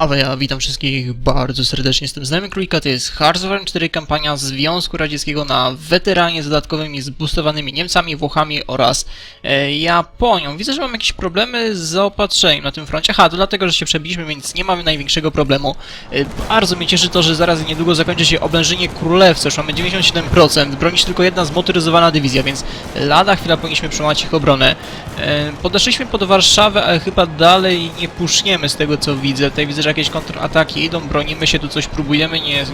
A ja witam wszystkich bardzo serdecznie, jestem Znajomy Królika, to jest Iron 4 kampania Związku Radzieckiego na weteranie z dodatkowymi zboostowanymi Niemcami, Włochami oraz e, Japonią. Widzę, że mam jakieś problemy z zaopatrzeniem na tym froncie. Aha, to dlatego, że się przebiliśmy, więc nie mamy największego problemu. E, bardzo mnie cieszy to, że zaraz niedługo zakończy się oblężenie Królewca, już mamy 97%, broni się tylko jedna zmotoryzowana dywizja, więc lada chwila powinniśmy przełamać ich obronę. E, Podeszliśmy pod Warszawę, ale chyba dalej nie puszniemy z tego co widzę. Tutaj widzę, że jakieś kontrataki idą, bronimy się, tu coś próbujemy, nie, nie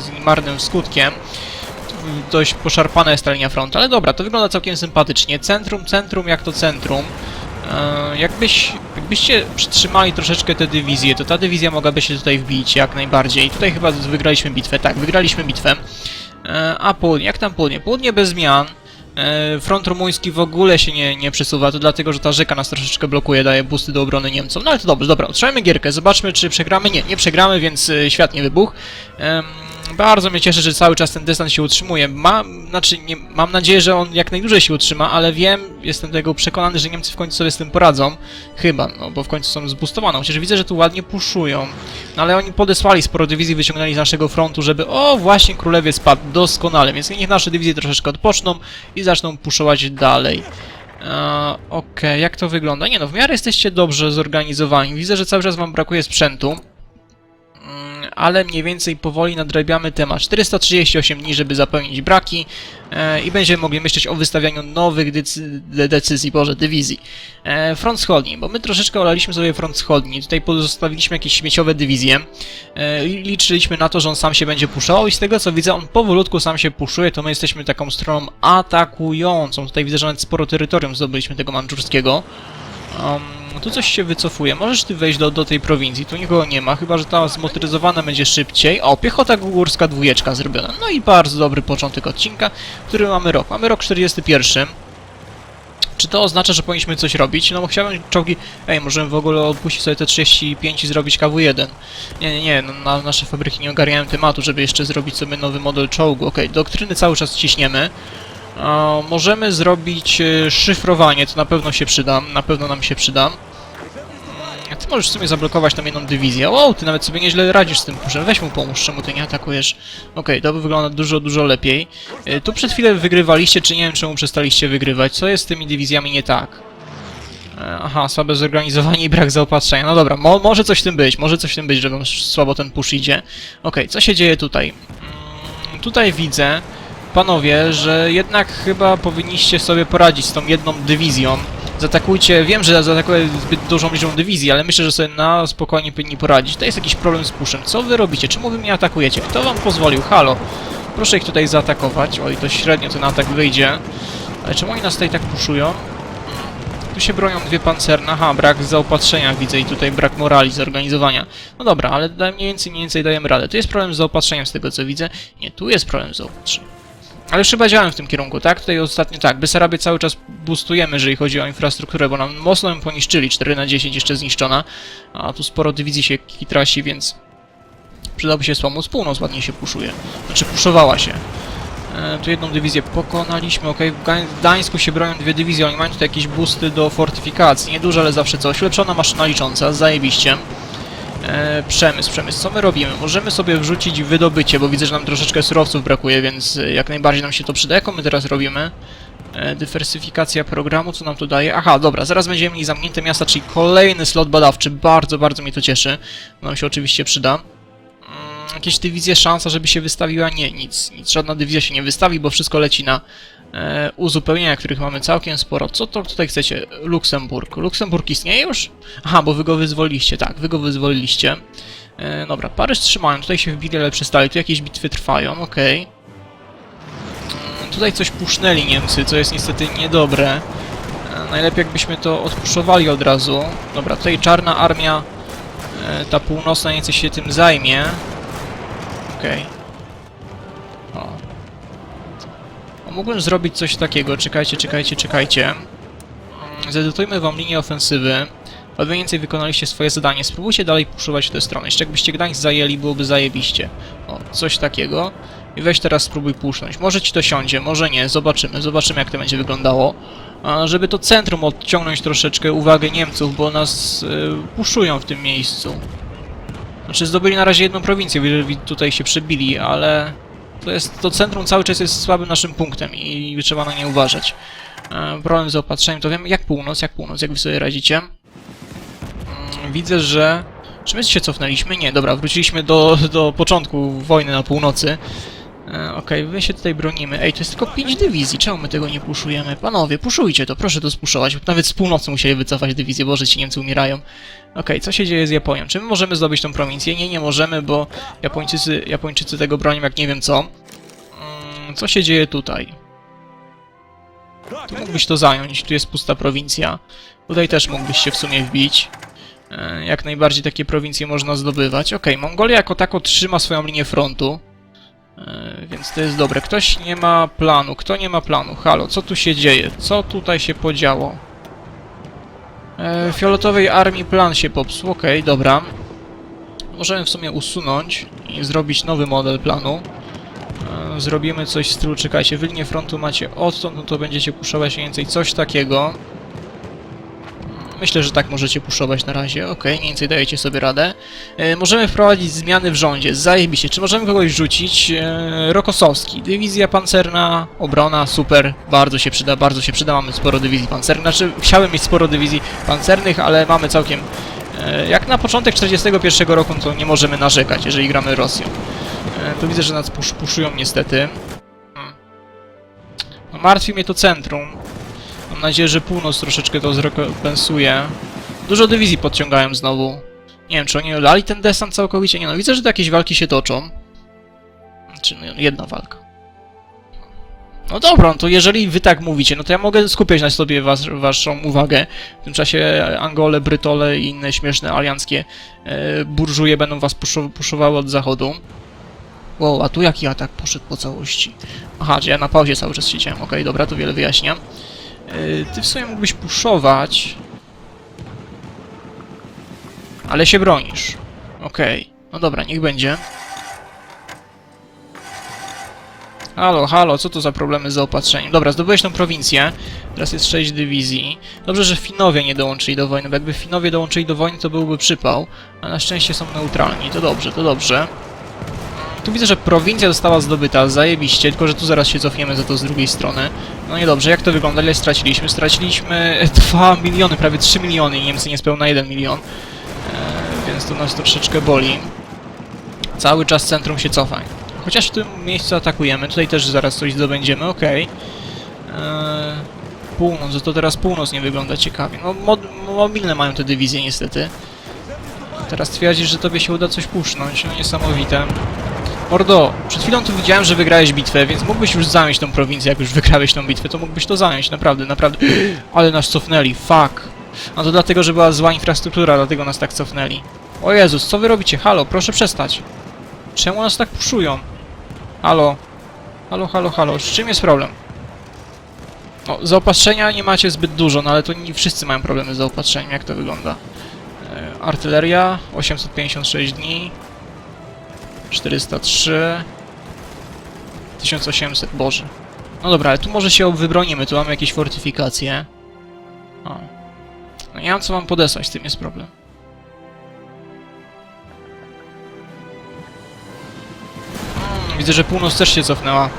z marnym skutkiem. Dość poszarpana jest ta linia frontu, ale dobra, to wygląda całkiem sympatycznie. Centrum, centrum, jak to centrum. E, jakbyś, jakbyście przytrzymali troszeczkę tę dywizję, to ta dywizja mogłaby się tutaj wbić jak najbardziej. Tutaj chyba wygraliśmy bitwę, tak, wygraliśmy bitwę. E, a południe, jak tam południe? Południe bez zmian. E, Front rumuński w ogóle się nie, nie przesuwa, to dlatego, że ta rzeka nas troszeczkę blokuje, daje boosty do obrony Niemcom. No ale to dobrze, dobra, utrzymajmy gierkę, zobaczmy czy przegramy. Nie, nie przegramy, więc e, świat nie wybuchł. Bardzo mnie cieszy, że cały czas ten dystans się utrzymuje. Mam, znaczy, nie, mam nadzieję, że on jak najdłużej się utrzyma, ale wiem, jestem tego przekonany, że Niemcy w końcu sobie z tym poradzą. Chyba, no bo w końcu są zboostowane. Chociaż widzę, że tu ładnie puszują. No ale oni podesłali sporo dywizji, wyciągnęli z naszego frontu, żeby o, właśnie królewie spadł doskonale, więc niech nasze dywizje troszeczkę odpoczną i zaczną puszować dalej. Eee, Okej, jak to wygląda? Nie no, w miarę jesteście dobrze zorganizowani. Widzę, że cały czas wam brakuje sprzętu. Ale mniej więcej powoli nadrabiamy temat. 438 dni, żeby zapełnić braki e, i będziemy mogli myśleć o wystawianiu nowych decy de decyzji, boże, dywizji. E, front wschodni, bo my troszeczkę olaliśmy sobie front wschodni. Tutaj pozostawiliśmy jakieś śmieciowe dywizje. E, liczyliśmy na to, że on sam się będzie puszował i z tego co widzę, on powolutku sam się puszuje, to my jesteśmy taką stroną atakującą. Tutaj widzę, że nawet sporo terytorium zdobyliśmy tego mandżurskiego. Um, tu coś się wycofuje. Możesz ty wejść do, do tej prowincji, tu nikogo nie ma, chyba że ta zmotoryzowana będzie szybciej. O, piechota górska dwójeczka zrobiona. No i bardzo dobry początek odcinka, który mamy rok. Mamy rok 41. Czy to oznacza, że powinniśmy coś robić? No bo chciałbym czołgi... Ej, możemy w ogóle odpuścić sobie te 35 i zrobić KW1. Nie, nie, nie, no, na, nasze fabryki nie ogarniają tematu, żeby jeszcze zrobić sobie nowy model czołgu. Okej, doktryny cały czas ciśniemy. Możemy zrobić e, szyfrowanie, to na pewno się przyda, na pewno nam się przyda. Mm, Ty możesz w sumie zablokować tam jedną dywizję. Wow, ty nawet sobie nieźle radzisz z tym puszem. Weź mu pomóż, czemu ty nie atakujesz. Okej, to wygląda dużo, dużo lepiej. E, Tu przed chwilą wygrywaliście, czy nie wiem czemu przestaliście wygrywać. Co jest z tymi dywizjami nie tak? E, Aha, słabe zorganizowanie i brak zaopatrzenia. No dobra, mo może coś w tym być, może coś w tym być, że wam słabo ten push idzie. Okej, co się dzieje tutaj? Mm, Tutaj widzę, panowie, że jednak chyba powinniście sobie poradzić z tą jedną dywizją. Zaatakujcie, wiem, że zaatakuję zbyt dużą liczbą dywizji, ale myślę, że sobie na spokojnie powinni poradzić. To jest jakiś problem z pushem. Co wy robicie? Czemu wy mnie atakujecie? Kto wam pozwolił? Halo? Proszę ich tutaj zaatakować. Oj, to średnio ten atak wyjdzie. Ale czemu oni nas tutaj tak puszują? Tu się bronią dwie pancerne. Aha, brak zaopatrzenia widzę i tutaj brak morali, zorganizowania. No dobra, ale mniej więcej, mniej więcej dajemy radę. Tu jest problem z zaopatrzeniem z tego co widzę. Nie, tu jest problem z zaopatrzeniem. Ale już chyba działałem w tym kierunku, tak? Tutaj ostatnio tak, Besarabię cały czas boostujemy, jeżeli chodzi o infrastrukturę, bo nam mocno ją poniszczyli, 4 na 10 jeszcze zniszczona, a tu sporo dywizji się kitrasi, więc przydałby się wspomóc. Północ ładnie się puszuje, znaczy puszowała się. E, tu jedną dywizję pokonaliśmy, ok, w Gdań- w Gdańsku się bronią dwie dywizje, oni mają tutaj jakieś boosty do fortyfikacji, nieduże, ale zawsze coś. Ulepszona maszyna licząca, zajebiście. E, przemysł, przemysł. Co my robimy? Możemy sobie wrzucić wydobycie, bo widzę, że nam troszeczkę surowców brakuje, więc e, jak najbardziej nam się to przyda. Jaką my teraz robimy? E, dywersyfikacja programu, co nam to daje? Aha, dobra, zaraz będziemy mieli zamknięte miasta, czyli kolejny slot badawczy. Bardzo, bardzo mnie to cieszy. Nam się oczywiście przyda. Mm, Jakieś dywizje, szansa, żeby się wystawiła? Nie, nic, nic. Żadna dywizja się nie wystawi, bo wszystko leci na uzupełnienia, których mamy całkiem sporo. Co to tutaj chcecie? Luksemburg. Luksemburg istnieje już? Aha, bo wy go wyzwoliliście, tak, wy go wyzwoliliście. E, dobra, Paryż trzymają, tutaj się wbili, ale przestali, tu jakieś bitwy trwają, okej. Mm, Tutaj coś pusznęli Niemcy, co jest niestety niedobre. E, najlepiej jakbyśmy to odpuszowali od razu. Dobra, tutaj czarna armia, e, ta północna nieco się tym zajmie. Okej. O. Mógłbym zrobić coś takiego, czekajcie, czekajcie, czekajcie. Mm, Zedytujmy wam linię ofensywy. Mniej więcej wykonaliście swoje zadanie. Spróbujcie dalej puszować w tę stronę. Jeszcze jakbyście Gdańsk zajęli, byłoby zajebiście. O, coś takiego. I weź teraz spróbuj pusznąć. Może ci to siądzie, może nie. Zobaczymy. Zobaczymy, jak to będzie wyglądało. A, żeby to centrum odciągnąć troszeczkę uwagę Niemców, bo nas y, puszują w tym miejscu. Znaczy zdobyli na razie jedną prowincję, wi- wi- tutaj się przebili, ale to jest to centrum cały czas jest słabym naszym punktem i trzeba na nie uważać. E, problem z zaopatrzeniem to wiem, jak północ, jak północ, jak wy sobie radzicie? Mm, Widzę, że... Czy my się cofnęliśmy? Nie, dobra, wróciliśmy do, do początku wojny na północy. E, Okej, my się tutaj bronimy. Ej, to jest tylko 5 dywizji, czemu my tego nie puszujemy? Panowie, puszujcie to, proszę to spuszować. Nawet z północy musieli wycofać dywizję, boże, ci Niemcy umierają. Okej, co się dzieje z Japonią? Czy my możemy zdobyć tą prowincję? Nie, nie możemy, bo Japończycy, Japończycy tego bronią jak nie wiem co. Mm, co się dzieje tutaj? Tu mógłbyś to zająć, tu jest pusta prowincja. Tutaj też mógłbyś się w sumie wbić. E, Jak najbardziej takie prowincje można zdobywać. Okej, Mongolia jako tako trzyma swoją linię frontu. E, Więc to jest dobre. Ktoś nie ma planu. Kto nie ma planu? Halo, co tu się dzieje? Co tutaj się podziało? E, fioletowej armii plan się popsuł. Okej, dobra. Możemy w sumie usunąć i zrobić nowy model planu. E, zrobimy coś z tyłu. Czekajcie, wy linię frontu macie odtąd, no to będziecie puszować mniej więcej coś takiego. Myślę, że tak możecie puszować na razie. Okej, mniej więcej dajecie sobie radę. E, możemy wprowadzić zmiany w rządzie. Zajebiście. Czy możemy kogoś rzucić? E, Rokosowski. Dywizja pancerna, obrona, super. Bardzo się przyda, bardzo się przyda. Mamy sporo dywizji pancernych. Znaczy, chciałem mieć sporo dywizji pancernych, ale mamy całkiem... E, jak na początek 41 roku, to nie możemy narzekać, jeżeli gramy Rosją. E, to widzę, że nas pusz, puszują niestety. Hmm. No, martwi mnie to centrum. Nadzieję, że północ troszeczkę to zrekompensuje. Dużo dywizji podciągają znowu. Nie wiem, czy oni lali ten desant całkowicie? Nie no, widzę, że tu jakieś walki się toczą. Czy no, jedna walka. No dobra, no to jeżeli wy tak mówicie, no to ja mogę skupiać na sobie was, waszą uwagę. W tym czasie Angole, Brytole i inne śmieszne alianckie e, burżuje będą was puszow puszowały od zachodu. Wow, a tu jaki atak poszedł po całości? Aha, że ja na pauzie cały czas siedziałem. Okej, dobra, to wiele wyjaśnia. E, ty w sumie mógłbyś puszować, ale się bronisz. Okej. No dobra, niech będzie. Halo, halo, co to za problemy z zaopatrzeniem? Dobra, zdobyłeś tą prowincję. Teraz jest 6 dywizji. Dobrze, że Finowie nie dołączyli do wojny, bo jakby Finowie dołączyli do wojny, to byłby przypał. A na szczęście są neutralni. To dobrze, to dobrze. Tu widzę, że prowincja została zdobyta, zajebiście, tylko że tu zaraz się cofniemy za to z drugiej strony. No i dobrze, jak to wygląda? Ile straciliśmy? Straciliśmy 2 miliony, prawie 3 miliony i Niemcy niespełna 1 milion. E, więc to nas troszeczkę boli. Cały czas centrum się cofa. Chociaż w tym miejscu atakujemy, tutaj też zaraz coś zdobędziemy, okej. Eee, Północ, no to teraz północ nie wygląda ciekawie. No, mod, mobilne mają te dywizje niestety. Teraz twierdzisz, że tobie się uda coś pusznąć, no niesamowite. Mordo, przed chwilą tu widziałem, że wygrałeś bitwę, więc mógłbyś już zająć tą prowincję, jak już wygrałeś tą bitwę, to mógłbyś to zająć, naprawdę, naprawdę. Ale nas cofnęli, fuck. No to dlatego, że była zła infrastruktura, dlatego nas tak cofnęli. O Jezus, co wy robicie? Halo, proszę przestać. Czemu nas tak puszują? Halo. Halo, halo, halo. Z czym jest problem? O, zaopatrzenia nie macie zbyt dużo, no ale to nie wszyscy mają problemy z zaopatrzeniem. Jak to wygląda? E, artyleria, 856 dni. 403. 1800, boże. No dobra, ale tu może się wybronimy, tu mamy jakieś fortyfikacje. O. No nie mam co mam podesłać, z tym jest problem. Mm, Widzę, że północ też się cofnęła.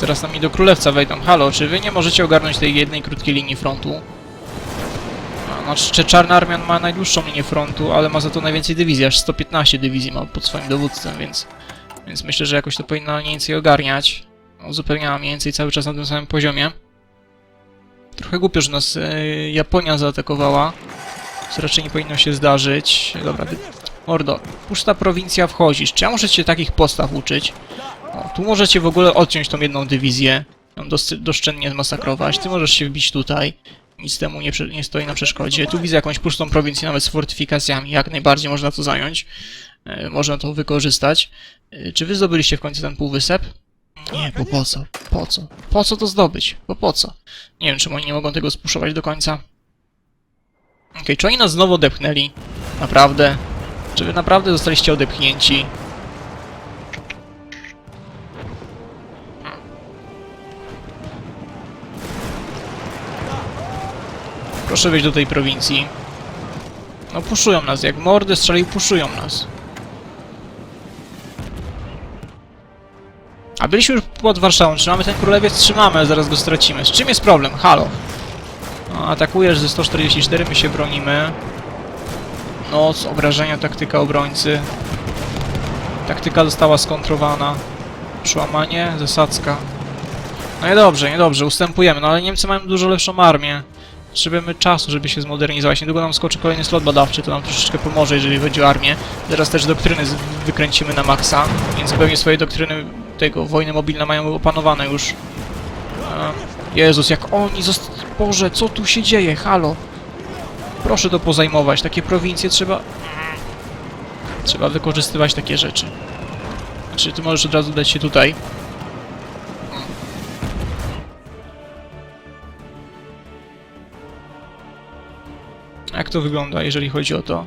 Teraz nami do królewca wejdą. Halo, czy wy nie możecie ogarnąć tej jednej krótkiej linii frontu? Znaczy, czy Czarna Armia ma najdłuższą linię frontu, ale ma za to najwięcej dywizji, aż 115 dywizji ma pod swoim dowódcem, więc... Więc myślę, że jakoś to powinna mniej więcej ogarniać. Uzupełniała mniej więcej cały czas na tym samym poziomie. Trochę głupio, że nas e, Japonia zaatakowała. Co raczej nie powinno się zdarzyć. Dobra, wy... Mordo, puszta prowincja wchodzisz. Czy ja muszę cię takich postaw uczyć? O, tu możecie w ogóle odciąć tą jedną dywizję. Ją dos- doszczętnie zmasakrować. Ty możesz się wbić tutaj. Nic temu nie, nie stoi na przeszkodzie. Tu widzę jakąś pustą prowincję, nawet z fortyfikacjami. Jak najbardziej można to zająć. E, można to wykorzystać. E, czy wy zdobyliście w końcu ten półwysep? Nie, bo po co? Po co? Po co to zdobyć? Bo po co? Nie wiem, czemu oni nie mogą tego spuszować do końca. Okej, czy oni nas znowu odepchnęli? Naprawdę? Czy wy naprawdę zostaliście odepchnięci? Proszę wejść do tej prowincji. No puszują nas, jak mordy strzeli, puszują nas. A byliśmy już pod Warszawą, trzymamy ten królewiec, trzymamy, zaraz go stracimy. Z czym jest problem? Halo. No, atakujesz ze 144, my się bronimy. Noc, obrażenia, taktyka obrońcy. Taktyka została skontrowana. Przełamanie, zasadzka. No i dobrze, niedobrze, ustępujemy, no ale Niemcy mają dużo lepszą armię. Potrzebujemy czasu, żeby się zmodernizować. Niedługo nam skoczy kolejny slot badawczy, to nam troszeczkę pomoże, jeżeli chodzi o armię. Teraz też doktryny wykręcimy na maksa, więc pewnie swoje doktryny tego wojny mobilne mają opanowane już. Jezus, jak oni zost... Boże, co tu się dzieje? Halo! Proszę to pozajmować, takie prowincje trzeba... Trzeba wykorzystywać takie rzeczy. Znaczy, ty możesz od razu dać się tutaj. To wygląda, jeżeli chodzi o to?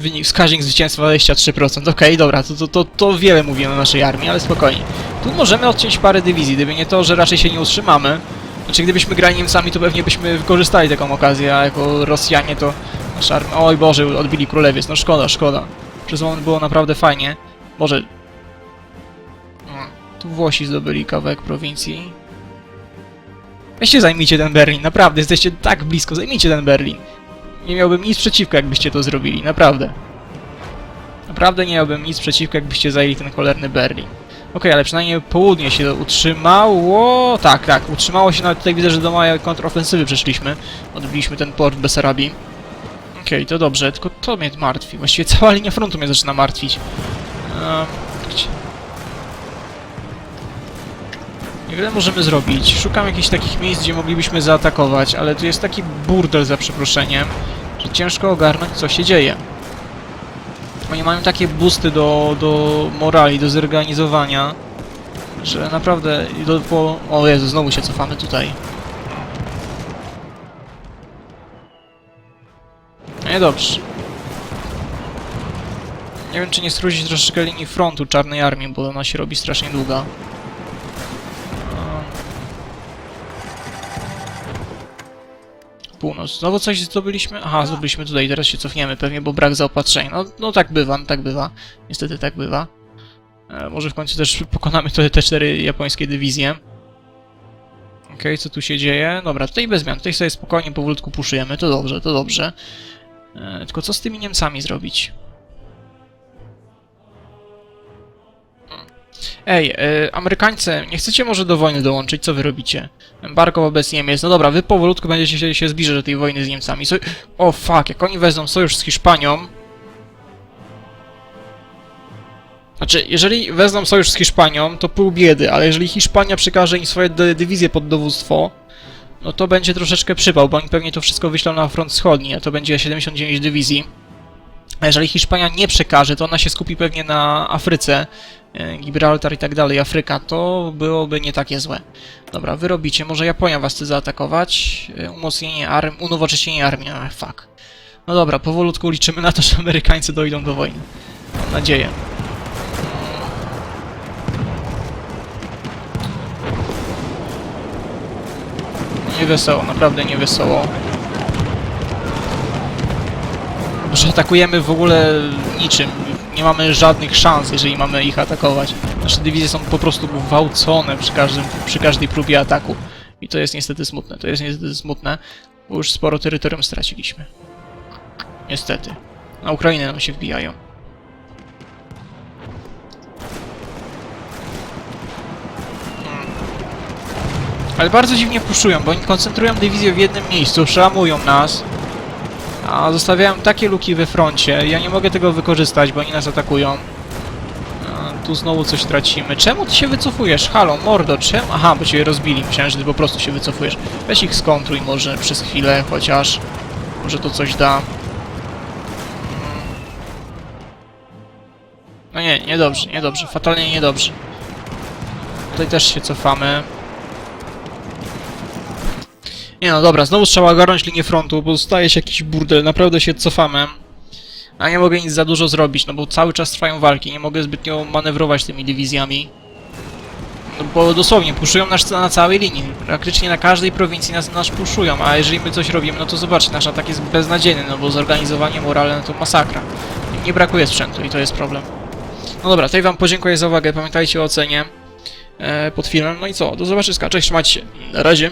Wynik, wskaźnik zwycięstwa 23%. Okej, dobra, to, to, to, to wiele mówi o naszej armii, ale spokojnie. Tu możemy odciąć parę dywizji, gdyby nie to, że raczej się nie utrzymamy. Znaczy, gdybyśmy grali Niemcami, to pewnie byśmy wykorzystali taką okazję, a jako Rosjanie to nasza armia... Oj Boże, odbili królewiec, no szkoda, szkoda. Przez moment było naprawdę fajnie. Może... Mm, Tu Włosi zdobyli kawałek prowincji. Weźcie zajmijcie ten Berlin, naprawdę, jesteście tak blisko, zajmijcie ten Berlin. Nie miałbym nic przeciwko, jakbyście to zrobili, naprawdę. Naprawdę nie miałbym nic przeciwko, jakbyście zajęli ten cholerny Berlin. Okej, ale przynajmniej południe się utrzymało... Tak, tak, utrzymało się, nawet tutaj widzę, że do mojej kontrofensywy przeszliśmy. Odbiliśmy ten port Besarabii. Okej, to dobrze, tylko to mnie martwi. Właściwie cała linia frontu mnie zaczyna martwić. Ehm, gdzie- Niewiele możemy zrobić. Szukam jakichś takich miejsc, gdzie moglibyśmy zaatakować, ale tu jest taki burdel za przeproszeniem, że ciężko ogarnąć, co się dzieje. Oni mają takie busty do, do morali, do zorganizowania, że naprawdę... Do, po... O Jezu, znowu się cofamy tutaj. No Niedobrze. Nie wiem, czy nie skrócić troszeczkę linii frontu Czarnej Armii, bo ona się robi strasznie długa. Północ. Znowu coś zdobyliśmy? Aha, zdobyliśmy tutaj, teraz się cofniemy pewnie, bo brak zaopatrzenia. No, no tak bywa, no tak bywa. Niestety tak bywa. E, może w końcu też pokonamy te, te cztery japońskie dywizje. Okej, co tu się dzieje? Dobra, tutaj bez zmian, tutaj sobie spokojnie, powolutku puszujemy, to dobrze, to dobrze. E, tylko co z tymi Niemcami zrobić? Ej, e, Amerykańcy, nie chcecie może do wojny dołączyć? Co wy robicie? Embargo wobec Niemiec. No dobra, wy powolutku będziecie się, się zbliżać do tej wojny z Niemcami. O fuck, jak oni wezmą sojusz z Hiszpanią... Znaczy, jeżeli wezmą sojusz z Hiszpanią, to pół biedy, ale jeżeli Hiszpania przekaże im swoje dy- dywizje pod dowództwo, no to będzie troszeczkę przypał, bo oni pewnie to wszystko wyślą na front wschodni, a to będzie 79 dywizji. A jeżeli Hiszpania nie przekaże, to ona się skupi pewnie na Afryce, e, Gibraltar i tak dalej, Afryka, to byłoby nie takie złe. Dobra, wy robicie, może Japonia was chce zaatakować, e, umocnienie armii, unowocześnienie armii, a fuck. No dobra, powolutku liczymy na to, że Amerykańcy dojdą do wojny. Mam nadzieję. Nie wesoło, naprawdę nie Że atakujemy w ogóle niczym. Nie mamy żadnych szans, jeżeli mamy ich atakować. Nasze dywizje są po prostu gwałcone przy, każdym, przy każdej próbie ataku. I to jest niestety smutne. To jest niestety smutne, bo już sporo terytorium straciliśmy. Niestety. Na Ukrainę nam się wbijają. Ale bardzo dziwnie puszują, bo oni koncentrują dywizję w jednym miejscu, szamują nas, a zostawiają takie luki we froncie. Ja nie mogę tego wykorzystać, bo oni nas atakują. A, tu znowu coś tracimy. Czemu ty się wycofujesz? Halo, mordo, czemu? Aha, bo cię rozbili. Myślałem, że ty po prostu się wycofujesz. Weź ich skontruj może przez chwilę, chociaż. Może to coś da. Mm. No nie, niedobrze, niedobrze. Fatalnie niedobrze. Tutaj też się cofamy. Nie no dobra, znowu trzeba ogarnąć linię frontu, bo staje się jakiś burdel, naprawdę się cofamy. A nie mogę nic za dużo zrobić, no bo cały czas trwają walki, nie mogę zbytnio manewrować tymi dywizjami. No bo dosłownie, puszują nas na całej linii, praktycznie na każdej prowincji nas, nas puszują, a jeżeli my coś robimy, no to zobaczcie, nasz atak jest beznadziejny, no bo zorganizowanie moralne to masakra. Nie brakuje sprzętu i to jest problem. No dobra, tutaj wam podziękuję za uwagę, pamiętajcie o ocenie. e, pod filmem. No i co, do zobaczyska, cześć, trzymajcie się. Na razie.